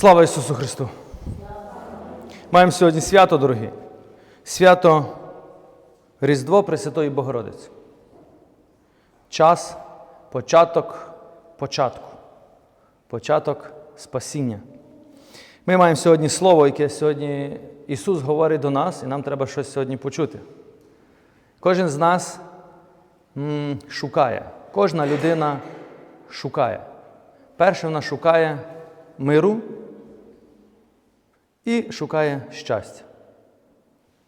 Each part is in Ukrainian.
Слава Ісусу Христу! Маємо сьогодні свято, дорогі. Свято Різдво Пресвятої Богородиці. Час, початок початку. Початок спасіння. Ми маємо сьогодні слово, яке сьогодні Ісус говорить до нас, і нам треба щось сьогодні почути. Кожен з нас м, шукає, кожна людина шукає. Перше вона шукає миру і шукає щастя.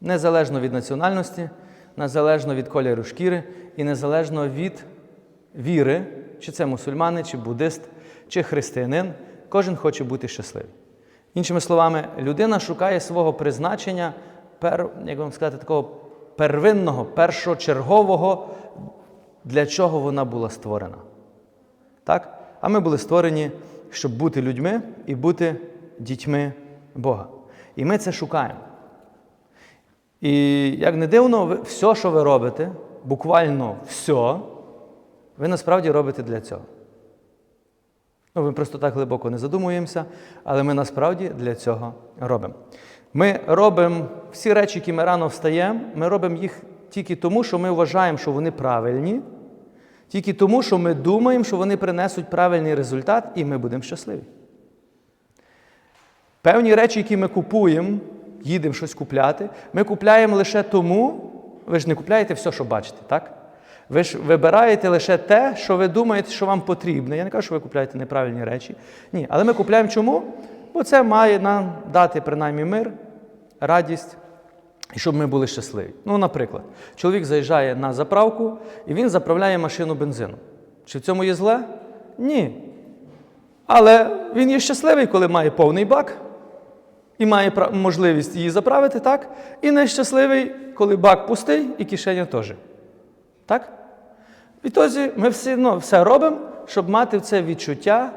Незалежно від національності, незалежно від кольору шкіри і незалежно від віри, чи це мусульмани, чи буддист, чи християнин, кожен хоче бути щасливим. Іншими словами, людина шукає свого призначення, пер, як вам сказати, такого первинного, першочергового, для чого вона була створена. Так? А ми були створені, щоб бути людьми і бути дітьми Бога. І ми це шукаємо. І як не дивно, все, що ви робите, буквально все, ви насправді робите для цього. Ну, ми просто так глибоко не задумуємося, але ми насправді для цього робимо. Ми робимо всі речі, які ми рано встаємо, ми робимо їх тільки тому, що ми вважаємо, що вони правильні, тільки тому, що ми думаємо, що вони принесуть правильний результат, і ми будемо щасливі. Певні речі, які ми купуємо, їдемо щось купляти, ми купляємо лише тому, ви ж не купляєте все, що бачите, так? Ви ж вибираєте лише те, що ви думаєте, що вам потрібно. Я не кажу, що ви купляєте неправильні речі. Ні. Але ми купляємо чому? Бо це має нам дати принаймні мир, радість, і щоб ми були щасливі. Ну, наприклад, чоловік заїжджає на заправку і він заправляє машину бензином. Чи в цьому є зле? Ні. Але він є щасливий, коли має повний бак і має можливість її заправити, так? І нещасливий, коли бак пустий і кишеня теж. Так? Відтоді ми все одно все робимо, щоб мати це відчуття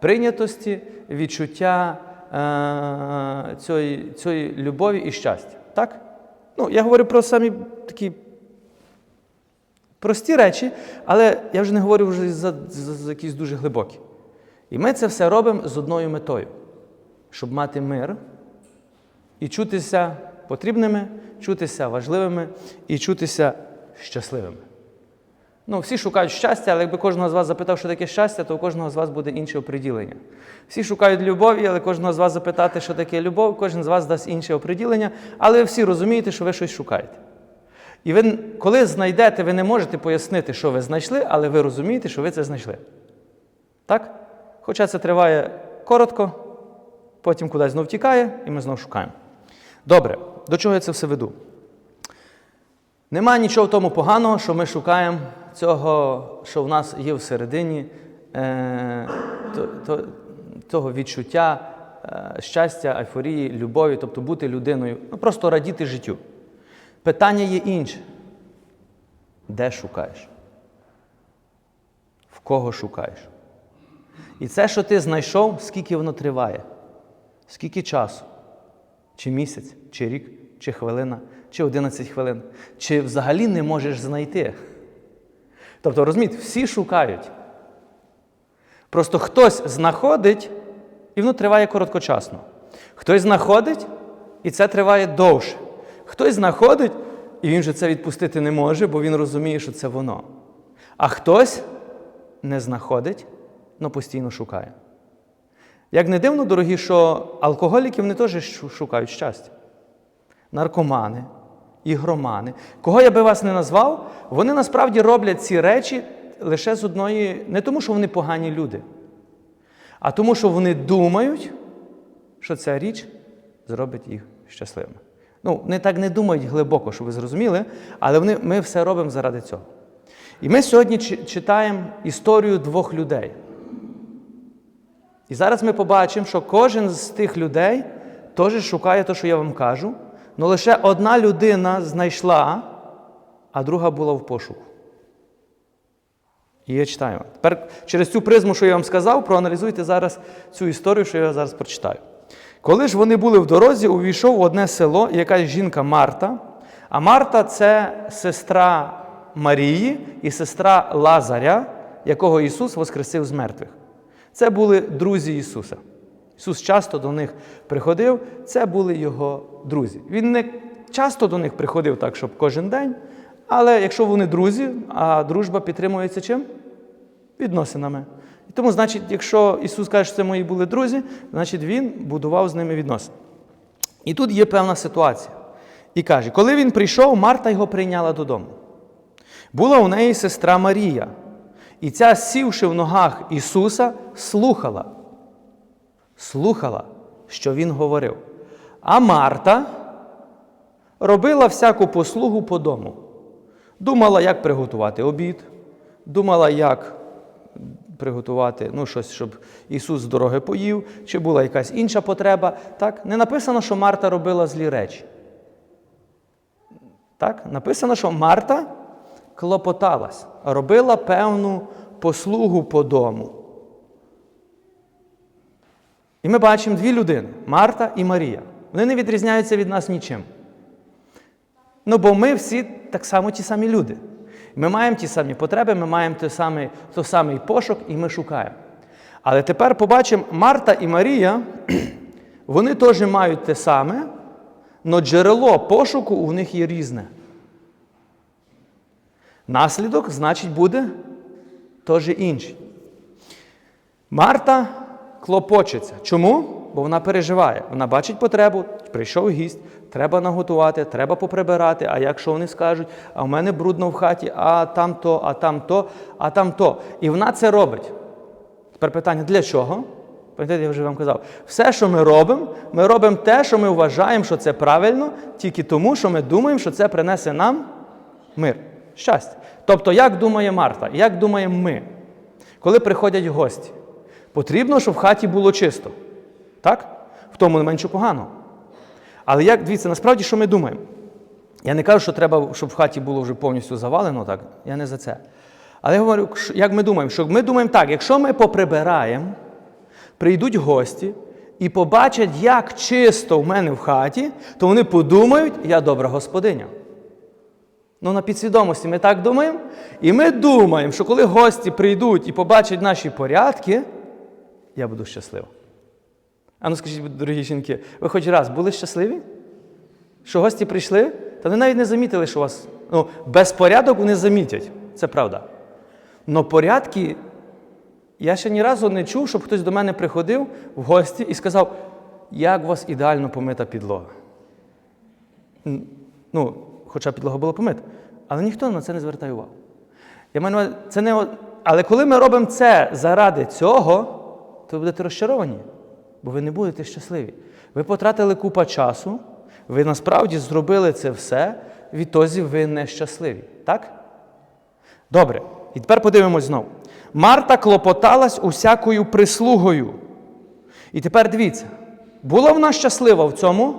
прийнятості, відчуття е- цієї, цієї любові і щастя. Так? Ну, я говорю про самі такі прості речі, але я вже не говорю вже за, за, за якісь дуже глибокі. І ми це все робимо з одною метою, щоб мати мир і чутися потрібними, чутися важливими і чутися щасливими. Ну, всі шукають щастя, але якби кожного з вас запитав, що таке щастя, то у кожного з вас буде інше оприділення. Всі шукають любові, але кожного з вас запитати, що таке любов, кожен з вас дасть інше оприділення, але ви всі розумієте, що ви щось шукаєте. І ви, коли знайдете, ви не можете пояснити, що ви знайшли, але ви розумієте, що ви це знайшли. Так? Хоча це триває коротко, потім кудись знов тікає, і ми знов шукаємо. Добре, до чого я це все веду? Нема нічого в тому поганого, що ми шукаємо цього, що в нас є всередині, е, то, то, того відчуття е, щастя, ейфорії, любові, тобто бути людиною, ну просто радіти життю. Питання є інше. Де шукаєш? В кого шукаєш? І це, що ти знайшов, скільки воно триває, скільки часу, чи місяць, чи рік, чи хвилина, чи 11 хвилин, чи взагалі не можеш знайти. Тобто, розумієте, всі шукають. Просто хтось знаходить, і воно триває короткочасно. Хтось знаходить, і це триває довше. Хтось знаходить, і він же це відпустити не може, бо він розуміє, що це воно. А хтось не знаходить, але постійно шукає. Як не дивно, дорогі, що алкоголіки вони теж шукають щастя. Наркомани, ігромани. Кого я би вас не назвав, вони насправді роблять ці речі лише з одної, не тому, що вони погані люди, а тому, що вони думають, що ця річ зробить їх щасливими. Ну, вони так не думають глибоко, щоб ви зрозуміли, але вони, ми все робимо заради цього. І ми сьогодні читаємо історію двох людей. І зараз ми побачимо, що кожен з тих людей теж шукає те, що я вам кажу, але лише одна людина знайшла, а друга була в пошуку. І я читаю. Тепер через цю призму, що я вам сказав, проаналізуйте зараз цю історію, що я зараз прочитаю. Коли ж вони були в дорозі, увійшов в одне село якась жінка Марта. А Марта це сестра Марії і сестра Лазаря, якого Ісус воскресив з мертвих. Це були друзі Ісуса. Ісус часто до них приходив, це були його друзі. Він не часто до них приходив так, щоб кожен день, але якщо вони друзі, а дружба підтримується чим? Відносинами. І тому, значить, якщо Ісус каже, що це мої були друзі, значить Він будував з ними відносини. І тут є певна ситуація. І каже, коли він прийшов, Марта його прийняла додому. Була у неї сестра Марія, і ця, сівши в ногах Ісуса, слухала, слухала, що Він говорив. А Марта робила всяку послугу по дому. Думала, як приготувати обід, думала, як приготувати ну, щось, щоб Ісус з дороги поїв, чи була якась інша потреба. Так? Не написано, що Марта робила злі речі. Так? Написано, що Марта клопоталась, робила певну послугу по дому. І ми бачимо дві людини Марта і Марія. Вони не відрізняються від нас нічим. Ну, бо ми всі так само ті самі люди. Ми маємо ті самі потреби, ми маємо той самий, той самий пошук і ми шукаємо. Але тепер побачимо, Марта і Марія, вони теж мають те саме, але джерело пошуку у них є різне. Наслідок, значить, буде теж інший. Марта клопочеться. Чому? Бо вона переживає. Вона бачить потребу, прийшов гість, треба наготувати, треба поприбирати. А якщо вони скажуть, а в мене брудно в хаті, а там то, а там то, а там то. І вона це робить. Тепер питання: для чого? Пам'ятаєте, я вже вам казав, все, що ми робимо, ми робимо те, що ми вважаємо, що це правильно, тільки тому, що ми думаємо, що це принесе нам мир, щастя. Тобто, як думає Марта, як думаємо ми, коли приходять гості? Потрібно, щоб в хаті було чисто. Так? В тому не менше погано. Але як дивіться, насправді, що ми думаємо? Я не кажу, що треба, щоб в хаті було вже повністю завалено, так? Я не за це. Але я говорю, як ми думаємо, що ми думаємо так, якщо ми поприбираємо, прийдуть гості і побачать, як чисто в мене в хаті, то вони подумають, я добра господиня. Ну, на підсвідомості ми так думаємо. І ми думаємо, що коли гості прийдуть і побачать наші порядки, я буду щаслива. А ну скажіть, дорогі жінки, ви хоч раз були щасливі? Що гості прийшли? Та вони навіть не замітили, що у вас ну, безпорядок вони замітять. Це правда. Но порядки, я ще ні разу не чув, щоб хтось до мене приходив в гості і сказав, як у вас ідеально помита підлога. Ну, хоча підлога була помита. Але ніхто на це не звертає увагу. Я маю це не... Але коли ми робимо це заради цього, то ви будете розчаровані, бо ви не будете щасливі. Ви потратили купа часу, ви насправді зробили це все, відтоді ви нещасливі. Так? Добре. І тепер подивимось знову. Марта клопоталась усякою прислугою. І тепер дивіться, була вона щаслива в цьому?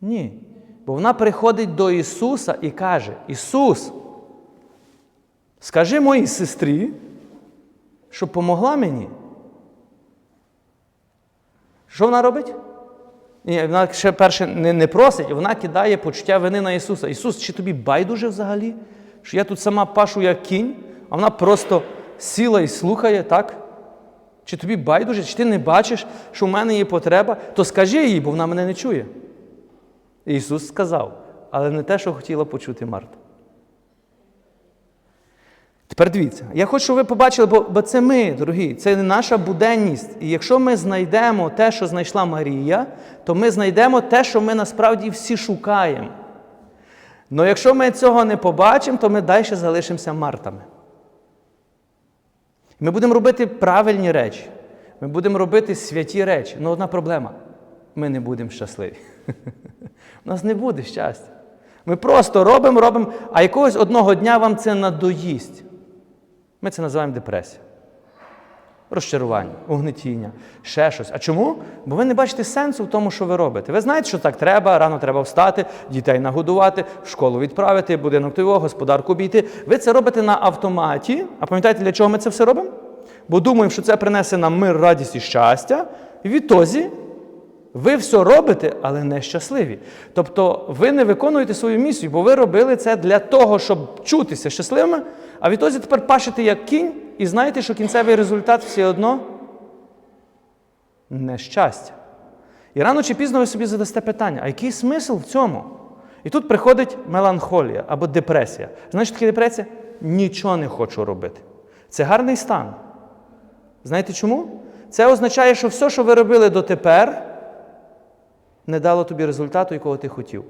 Ні. Бо вона приходить до Ісуса і каже: Ісус, скажи моїй сестрі, щоб помогла мені. Що вона робить? Ні, вона ще перше не, не просить, вона кидає почуття вини на Ісуса. Ісус, чи тобі байдуже взагалі? Що я тут сама пашу як кінь, а вона просто сіла і слухає, так? Чи тобі байдуже, чи ти не бачиш, що в мене є потреба, то скажи їй, бо вона мене не чує. Ісус сказав, але не те, що хотіла почути Марта. Тепер дивіться, я хочу, щоб ви побачили, бо, бо це ми, дорогі, це наша буденність. І якщо ми знайдемо те, що знайшла Марія, то ми знайдемо те, що ми насправді всі шукаємо. Але якщо ми цього не побачимо, то ми далі залишимося Мартами. Ми будемо робити правильні речі, ми будемо робити святі речі. Ну одна проблема ми не будемо щасливі. У нас не буде щастя. Ми просто робимо, робимо, а якогось одного дня вам це надоїсть. Ми це називаємо депресія. Розчарування, угнетіння, ще щось. А чому? Бо ви не бачите сенсу в тому, що ви робите. Ви знаєте, що так треба, рано треба встати, дітей нагодувати, в школу відправити, будинок того, господарку обійти. Ви це робите на автоматі. А пам'ятаєте, для чого ми це все робимо? Бо думаємо, що це принесе нам мир, радість і щастя. І відтоді ви все робите, але не щасливі. Тобто ви не виконуєте свою місію, бо ви робили це для того, щоб чутися щасливими, а відтоді тепер пашете як кінь і знаєте, що кінцевий результат все одно нещастя. І рано чи пізно ви собі задасте питання, а який смисл в цьому? І тут приходить меланхолія або депресія. Знаєш, таке депресія? Нічого не хочу робити. Це гарний стан. Знаєте чому? Це означає, що все, що ви робили дотепер, не дало тобі результату, якого ти хотів.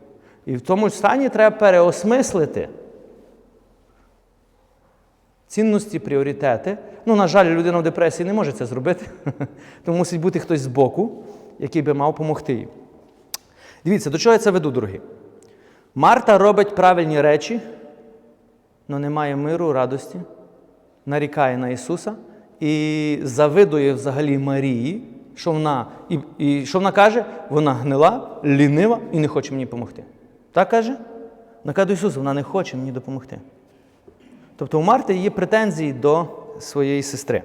І в тому стані треба переосмислити цінності, пріоритети. Ну, на жаль, людина в депресії не може це зробити, тому мусить бути хтось збоку, який би мав допомогти їй. Дивіться, до чого я це веду, дорогі? Марта робить правильні речі, але немає миру, радості, нарікає на Ісуса і завидує взагалі Марії, що вона, і, і що вона каже, вона гнила, лінива і не хоче мені допомогти. Так каже? Вона Ісуса, вона не хоче мені допомогти. Тобто у Марти є претензії до своєї сестри.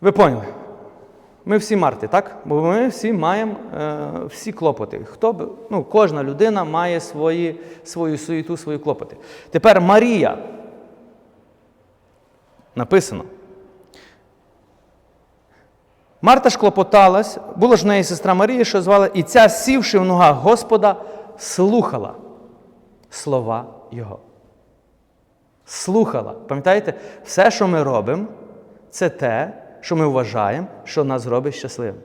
Ви поняли? Ми всі Марти, так? Бо ми всі маємо е, всі клопоти. Хто б, ну, кожна людина має свої, свою суєту, свої клопоти. Тепер Марія. Написано. Марта ж клопоталась, була ж в неї сестра Марія, що звала, і ця, сівши в ногах Господа, слухала слова Його. Слухала. Пам'ятаєте, все, що ми робимо, це те, що ми вважаємо, що нас робить щасливим.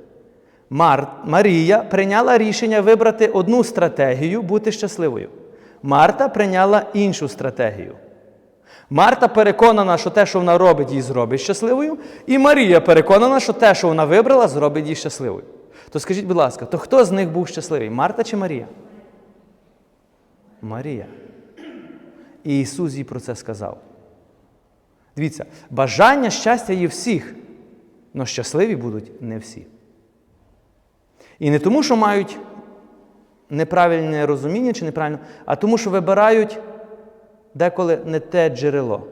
Мар... Марія прийняла рішення вибрати одну стратегію бути щасливою. Марта прийняла іншу стратегію. Марта переконана, що те, що вона робить, її зробить щасливою, і Марія переконана, що те, що вона вибрала, зробить її щасливою. То скажіть, будь ласка, то хто з них був щасливий? Марта чи Марія? Марія. І Ісус їй про це сказав. Дивіться, бажання щастя є всіх, але щасливі будуть не всі. І не тому, що мають неправильне розуміння чи неправильно, а тому, що вибирають деколи не те джерело,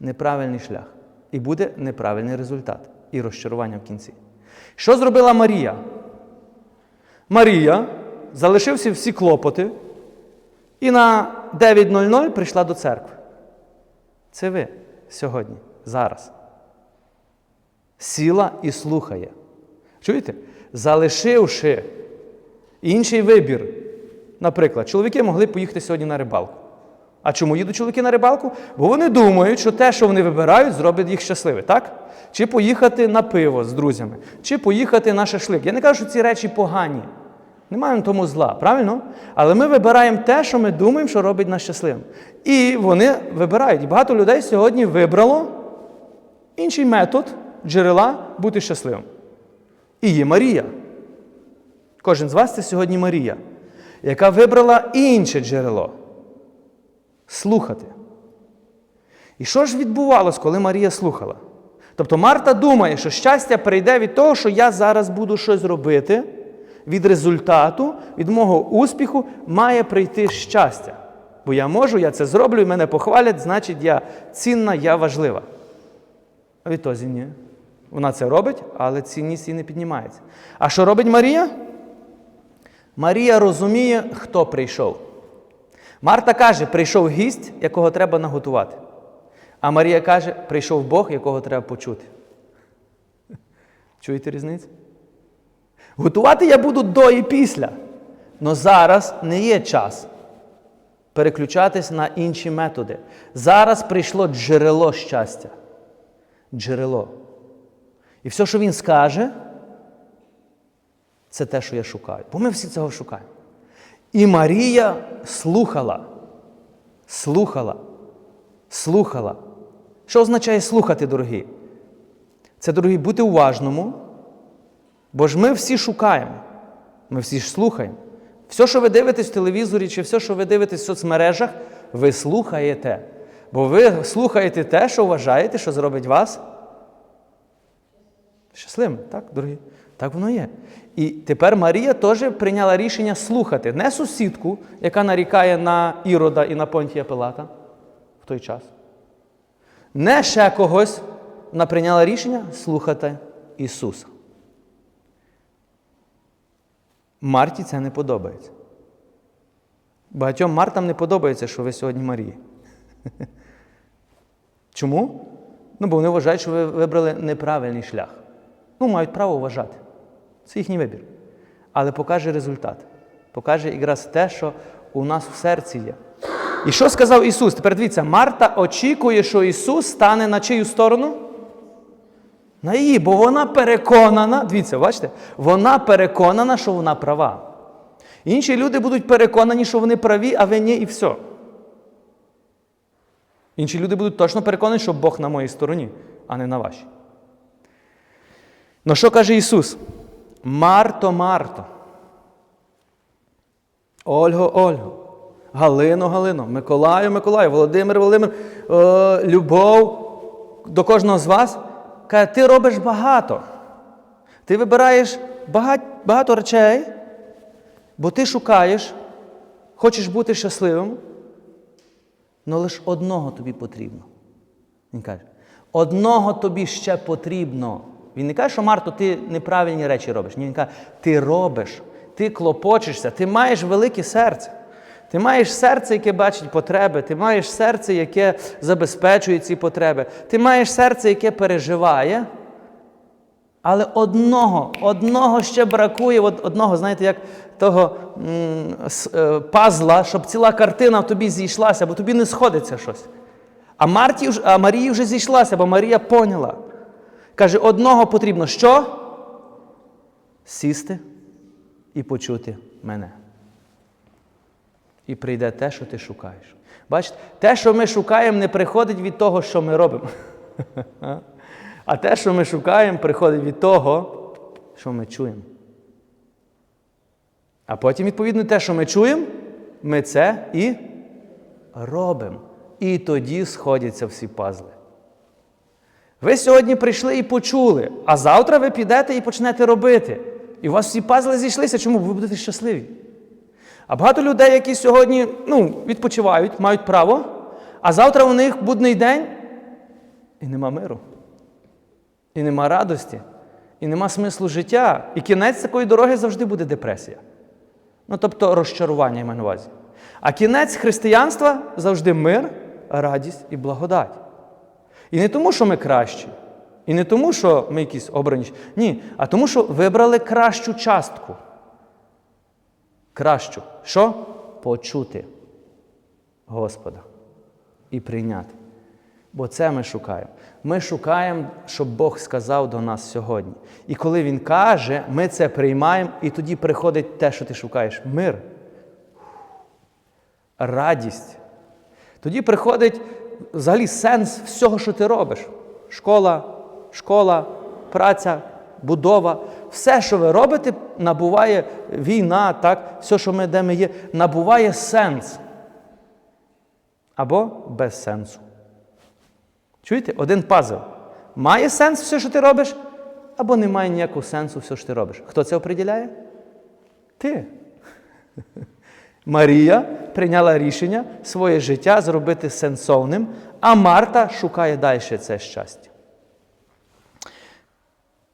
неправильний шлях. І буде неправильний результат і розчарування в кінці. Що зробила Марія? Марія залишився всі клопоти і на 9.00 прийшла до церкви. Це ви сьогодні, зараз. Сіла і слухає. Чуєте? Залишивши інший вибір. Наприклад, чоловіки могли поїхати сьогодні на рибалку. А чому їдуть чоловіки на рибалку? Бо вони думають, що те, що вони вибирають, зробить їх щасливими, так? Чи поїхати на пиво з друзями, чи поїхати на шашлик. Я не кажу, що ці речі погані. Немає в тому зла, правильно? Але ми вибираємо те, що ми думаємо, що робить нас щасливим. І вони вибирають. І багато людей сьогодні вибрало інший метод джерела бути щасливим. І є Марія. Кожен з вас це сьогодні Марія, яка вибрала інше джерело слухати. І що ж відбувалось, коли Марія слухала? Тобто Марта думає, що щастя прийде від того, що я зараз буду щось робити, від результату, від мого успіху має прийти щастя. Бо я можу, я це зроблю, і мене похвалять, значить, я цінна, я важлива. А відтоді ні. Вона це робить, але цінність їй не піднімається. А що робить Марія? Марія розуміє, хто прийшов. Марта каже, прийшов гість, якого треба наготувати. А Марія каже, прийшов Бог, якого треба почути. Чуєте різницю? Готувати я буду до і після. Але зараз не є час переключатись на інші методи. Зараз прийшло джерело щастя. Джерело. І все, що він скаже, це те, що я шукаю. Бо ми всі цього шукаємо. І Марія слухала, слухала, слухала. Що означає слухати, дорогі? Це, дорогі, бути уважному, бо ж ми всі шукаємо, ми всі ж слухаємо. Все, що ви дивитесь в телевізорі, чи все, що ви дивитесь в соцмережах, ви слухаєте. Бо ви слухаєте те, що вважаєте, що зробить вас щасливим. Так, дорогі? Так воно є. І тепер Марія теж прийняла рішення слухати не сусідку, яка нарікає на Ірода і на Понтія Пилата в той час. Не ще когось вона прийняла рішення слухати Ісуса. Марті це не подобається. Багатьом Мартам не подобається, що ви сьогодні Марії. Чому? Ну, бо вони вважають, що ви вибрали неправильний шлях. Ну, мають право вважати. Це їхній вибір. Але покаже результат. Покаже якраз те, що у нас в серці є. І що сказав Ісус? Тепер дивіться, Марта очікує, що Ісус стане на чию сторону? На її, бо вона переконана, дивіться, бачите, вона переконана, що вона права. Інші люди будуть переконані, що вони праві, а ви ні, і все. Інші люди будуть точно переконані, що Бог на моїй стороні, а не на вашій. Ну що каже Ісус? Марто, Марто. Ольго, Ольго, Галино, Галино, Миколаю, Миколаю, Володимир, Володимир, е, Любов до кожного з вас. Каже, ти робиш багато. Ти вибираєш багать, багато речей, бо ти шукаєш, хочеш бути щасливим, але лише одного тобі потрібно. Він каже, одного тобі ще потрібно. Він не каже, що Марто, ти неправильні речі робиш. Ні, він каже, ти робиш, ти клопочешся, ти маєш велике серце. Ти маєш серце, яке бачить потреби, ти маєш серце, яке забезпечує ці потреби. Ти маєш серце, яке переживає. Але одного, одного ще бракує, одного, знаєте, як того м, е, пазла, щоб ціла картина в тобі зійшлася, бо тобі не сходиться щось. А, Марті, а Марії вже зійшлася, бо Марія поняла. Каже, одного потрібно що? Сісти і почути мене. І прийде те, що ти шукаєш. Бачите, те, що ми шукаємо, не приходить від того, що ми робимо. А те, що ми шукаємо, приходить від того, що ми чуємо. А потім, відповідно, те, що ми чуємо, ми це і робимо. І тоді сходяться всі пазли. Ви сьогодні прийшли і почули, а завтра ви підете і почнете робити. І у вас всі пазли зійшлися, чому ви будете щасливі? А багато людей, які сьогодні ну, відпочивають, мають право, а завтра у них будний день і нема миру, і нема радості, і нема смислу життя. І кінець такої дороги завжди буде депресія. Ну, тобто розчарування я маю на увазі. А кінець християнства завжди мир, радість і благодать. І не тому, що ми кращі, і не тому, що ми якісь обрані. Ні, а тому, що вибрали кращу частку. Кращу. Що? Почути Господа і прийняти. Бо це ми шукаємо. Ми шукаємо, щоб Бог сказав до нас сьогодні. І коли Він каже, ми це приймаємо, і тоді приходить те, що ти шукаєш мир, радість. Тоді приходить взагалі сенс всього, що ти робиш. Школа, школа, праця, будова. Все, що ви робите, набуває війна, так, все, що ми, де ми є, набуває сенс. Або без сенсу. Чуєте? Один пазл. Має сенс все, що ти робиш, або не має ніякого сенсу все, що ти робиш. Хто це оприділяє? Ти. Марія прийняла рішення своє життя зробити сенсовним, а Марта шукає далі це щастя.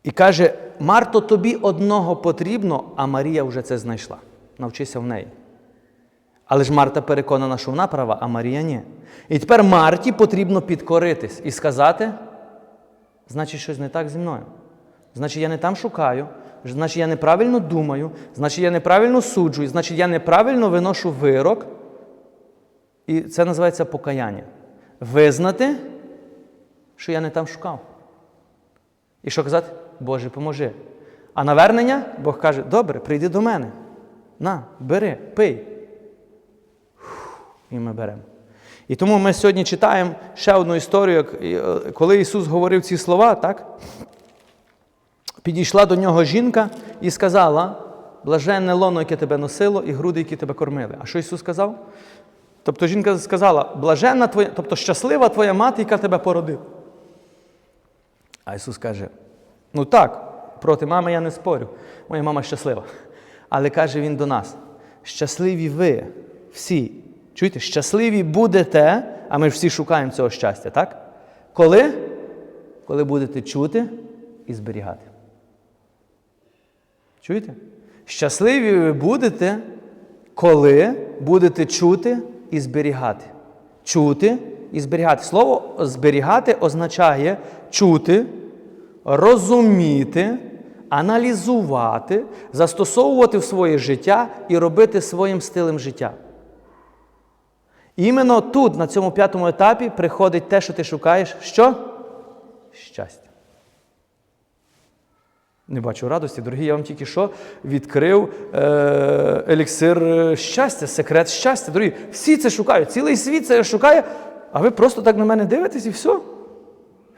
І каже: Марто, тобі одного потрібно, а Марія вже це знайшла. Навчися в неї. Але ж Марта переконана, що вона права, а Марія ні. І тепер Марті потрібно підкоритись і сказати: значить, щось не так зі мною. Значить, я не там шукаю, значить, я неправильно думаю, значить, я неправильно суджую, значить, я неправильно виношу вирок. І це називається покаяння. Визнати, що я не там шукав. І що казати? Боже, поможи. А навернення Бог каже: добре, прийди до мене. На, бери, пий. І ми беремо. І тому ми сьогодні читаємо ще одну історію, е, коли Ісус говорив ці слова, так? Підійшла до нього жінка і сказала: блаженне лоно, яке тебе носило, і груди, які тебе кормили. А що Ісус сказав? Тобто жінка сказала, блаженна твоя, тобто щаслива твоя мати, яка тебе породила. А Ісус каже: ну так, проти мами я не спорю, моя мама щаслива. Але каже Він до нас: щасливі ви всі. Чуєте, щасливі будете, а ми ж всі шукаємо цього щастя, так? Коли? Коли будете чути і зберігати. Чуєте? Щасливі ви будете, коли будете чути і зберігати. Чути і зберігати. Слово зберігати означає чути, розуміти, аналізувати, застосовувати в своє життя і робити своїм стилем життя. Іменно тут, на цьому п'ятому етапі, приходить те, що ти шукаєш. Що? Щастя. Не бачу радості, дорогі, я вам тільки що відкрив е, еліксир е, щастя, секрет щастя. Дорогі, всі це шукають, цілий світ це шукає, а ви просто так на мене дивитесь і все. Я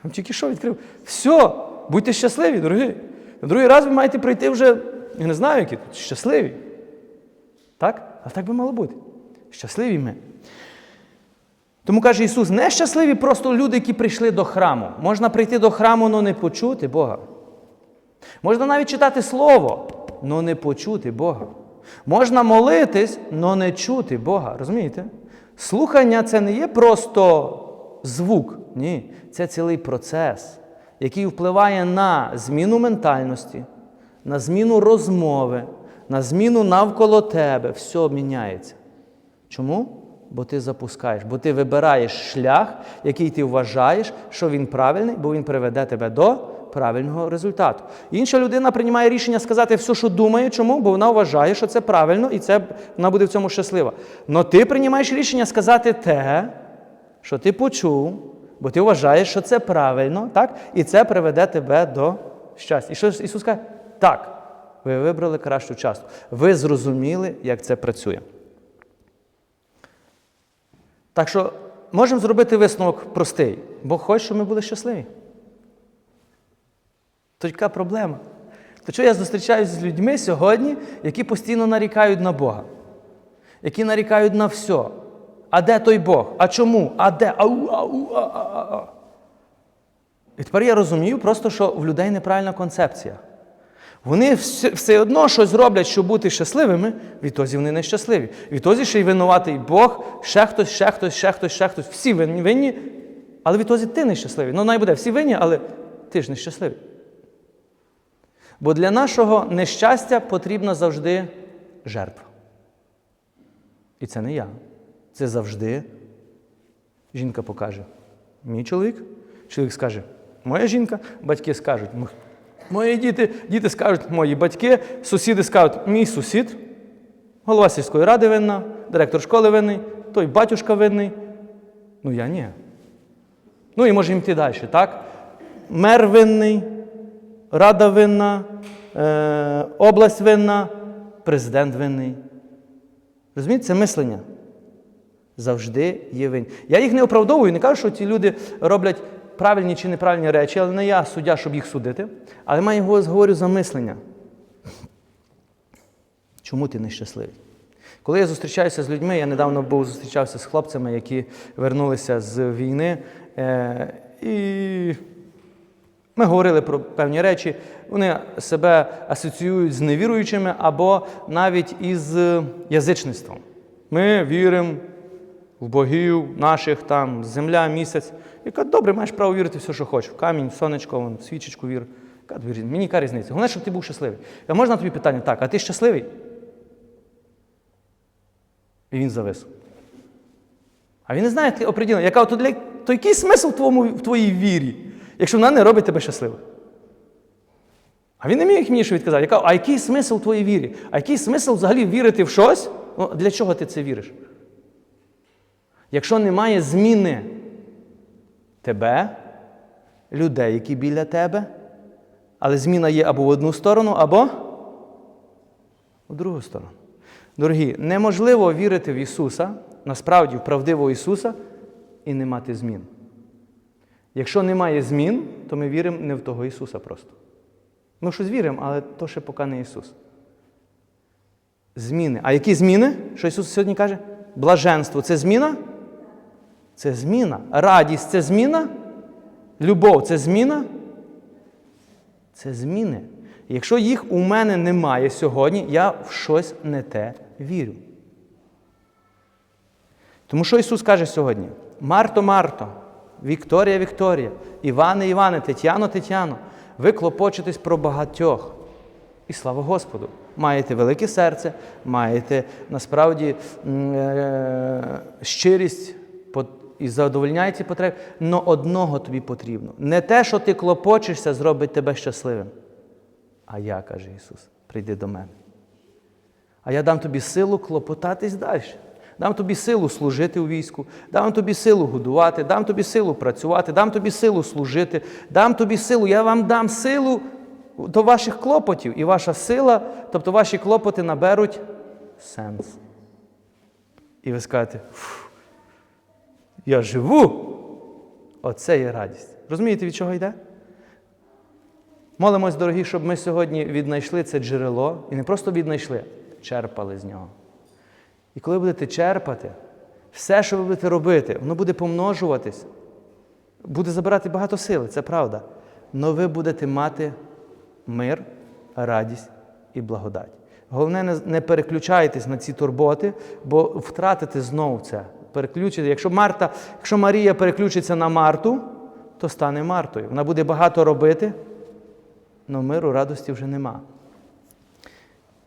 вам тільки що відкрив. Все, будьте щасливі, дорогі. На другий раз ви маєте прийти вже, я не знаю, які тут, щасливі. Так? А так би мало бути. Щасливі ми. Тому каже Ісус, не щасливі просто люди, які прийшли до храму. Можна прийти до храму, але не почути Бога. Можна навіть читати Слово, але не почути Бога. Можна молитись, але не чути Бога. Розумієте? Слухання це не є просто звук. Ні, це цілий процес, який впливає на зміну ментальності, на зміну розмови, на зміну навколо тебе. Все міняється. Чому? Бо ти запускаєш, бо ти вибираєш шлях, який ти вважаєш, що він правильний, бо він приведе тебе до правильного результату. Інша людина приймає рішення сказати все, що думає. Чому? Бо вона вважає, що це правильно, і це, вона буде в цьому щаслива. Но ти приймаєш рішення сказати те, що ти почув, бо ти вважаєш, що це правильно, так? і це приведе тебе до щастя. І що Ісус каже? Так, ви вибрали кращу частку. Ви зрозуміли, як це працює. Так що можемо зробити висновок простий. Бог хоче, щоб ми були щасливі. То яка проблема? То що я зустрічаюся з людьми сьогодні, які постійно нарікають на Бога, які нарікають на все. А де той Бог? А чому? А де? Ау, ау, а, а, а. І тепер я розумію просто, що в людей неправильна концепція. Вони все, одно щось роблять, щоб бути щасливими, відтоді вони нещасливі. Відтоді ще й винуватий Бог, ще хтось, ще хтось, ще хтось, ще хтось. Всі винні, але відтоді ти нещасливий. Ну, найбуде, всі винні, але ти ж нещасливий. Бо для нашого нещастя потрібна завжди жертва. І це не я. Це завжди жінка покаже. Мій чоловік. Чоловік скаже, моя жінка, батьки скажуть, мої діти, діти скажуть, мої батьки, сусіди скажуть, мій сусід, голова сільської ради винна, директор школи винний, той батюшка винний. Ну я ні. Ну і можемо йти далі, так? Мер винний, рада винна, е, область винна, президент винний. Розумієте, це мислення. Завжди є винні. Я їх не оправдовую, не кажу, що ті люди роблять правильні чи неправильні речі, але не я суддя, щоб їх судити. Але маю говорю за мислення. Чому ти нещасливий? Коли я зустрічаюся з людьми, я недавно був зустрічався з хлопцями, які вернулися з війни. Е, і ми говорили про певні речі. Вони себе асоціюють з невіруючими або навіть із язичництвом. Ми віримо в богів наших, там, земля, місяць. І кажуть, добре, маєш право вірити в все, що хочеш. Камінь, сонечко, в свічечку вір. Мені яка різниця? Головне, щоб ти був щасливий. А можна тобі питання? Так, а ти щасливий? І він завис. А він не знає оприділення, яка то, для, то який смисл в, твоєму, в твоїй вірі, якщо вона не робить тебе щасливим? А він не міг мені що відказати. Я кажу, а який смисл в твоїй вірі? А який смисл взагалі вірити в щось? Ну, Для чого ти це віриш? Якщо немає зміни тебе, людей, які біля тебе, але зміна є або в одну сторону, або в другу сторону. Дорогі, неможливо вірити в Ісуса, насправді в правдивого Ісуса, і не мати змін. Якщо немає змін, то ми віримо не в того Ісуса просто. Ми щось віримо, але то ще поки не Ісус. Зміни. А які зміни? Що Ісус сьогодні каже? Блаженство це зміна? Це зміна. Радість це зміна. Любов це зміна. Це зміни. Якщо їх у мене немає сьогодні, я в щось не те вірю. Тому що Ісус каже сьогодні: Марто, Марто, Вікторія, Вікторія, Іване, Іване, Тетяно, Тетяно, ви клопочетесь про багатьох. І слава Господу! Маєте велике серце, маєте насправді щирість і задовольняє ці потреби, але одного тобі потрібно. Не те, що ти клопочешся, зробить тебе щасливим. А я, каже Ісус, прийди до мене. А я дам тобі силу клопотатись далі. Дам тобі силу служити у війську, дам тобі силу годувати, дам тобі силу працювати, дам тобі силу служити, дам тобі силу, я вам дам силу до ваших клопотів. І ваша сила, тобто ваші клопоти наберуть сенс. І ви скажете, я живу. Оце є радість. Розумієте, від чого йде? Молимось, дорогі, щоб ми сьогодні віднайшли це джерело і не просто віднайшли, черпали з нього. І коли будете черпати, все, що ви будете робити, воно буде помножуватись, буде забирати багато сили, це правда. Але ви будете мати мир, радість і благодать. Головне, не- переключайтесь на ці турботи, бо втратите знову це. Переключите. Якщо Марта, якщо Марія переключиться на Марту, то стане Мартою. Вона буде багато робити, але миру, радості вже нема.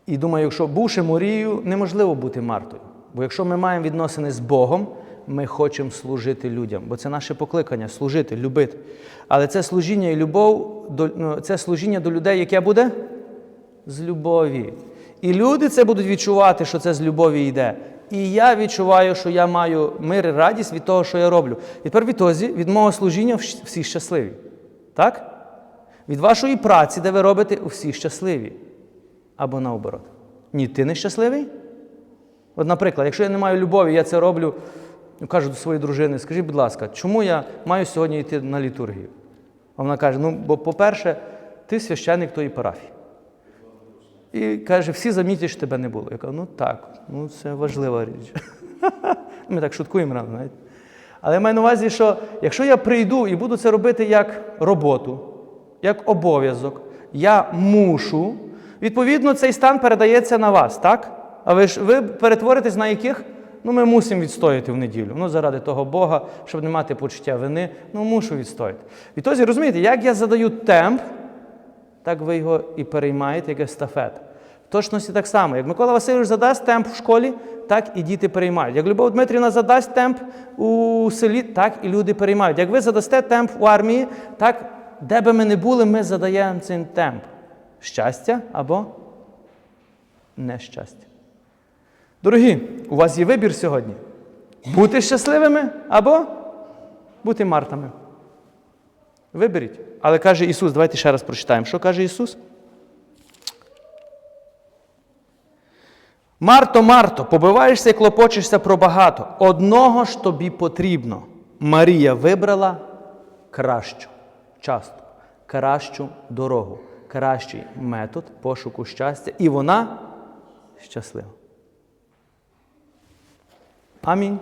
І думаю, якщо бувши Марією, неможливо бути Мартою. Бо якщо ми маємо відносини з Богом, ми хочемо служити людям, бо це наше покликання служити, любити. Але це служіння і любов, ну, це служіння до людей, яке буде з любові. І люди це будуть відчувати, що це з любові йде. І я відчуваю, що я маю мир і радість від того, що я роблю. І тепер відтоді від мого служіння всі щасливі. Так? Від вашої праці, де ви робите, всі щасливі. Або наоборот. Ні, ти не щасливий? От, наприклад, якщо я не маю любові, я це роблю, ну, кажу до своєї дружини, скажіть, будь ласка, чому я маю сьогодні йти на літургію? А вона каже: ну, бо, по-перше, ти священник тої парафії. І каже, всі замітять, що тебе не було. Я кажу, ну так, ну це важлива річ. Ми так шуткуємо рано, знаєте. Але я маю на увазі, що якщо я прийду і буду це робити як роботу, як обов'язок, я мушу, відповідно, цей стан передається на вас, так? А ви ж ви перетворитесь на яких? Ну, ми мусимо відстояти в неділю. Ну, заради того Бога, щоб не мати почуття вини, ну мушу відстояти. Відтоді, розумієте, як я задаю темп, так ви його і переймаєте, як естафета. В точності так само, як Микола Васильович задасть темп в школі, так і діти переймають. Як Любов Дмитрівна задасть темп у селі, так і люди переймають. Як ви задасте темп у армії, так де би ми не були, ми задаємо цей темп. Щастя або нещастя. Дорогі, у вас є вибір сьогодні: бути щасливими або бути мартами. Виберіть. Але каже Ісус, давайте ще раз прочитаємо. Що каже Ісус? Марто, Марто, побиваєшся і клопочешся про багато. Одного ж тобі потрібно. Марія вибрала кращу частку, кращу дорогу, кращий метод пошуку щастя. І вона щаслива. Амінь.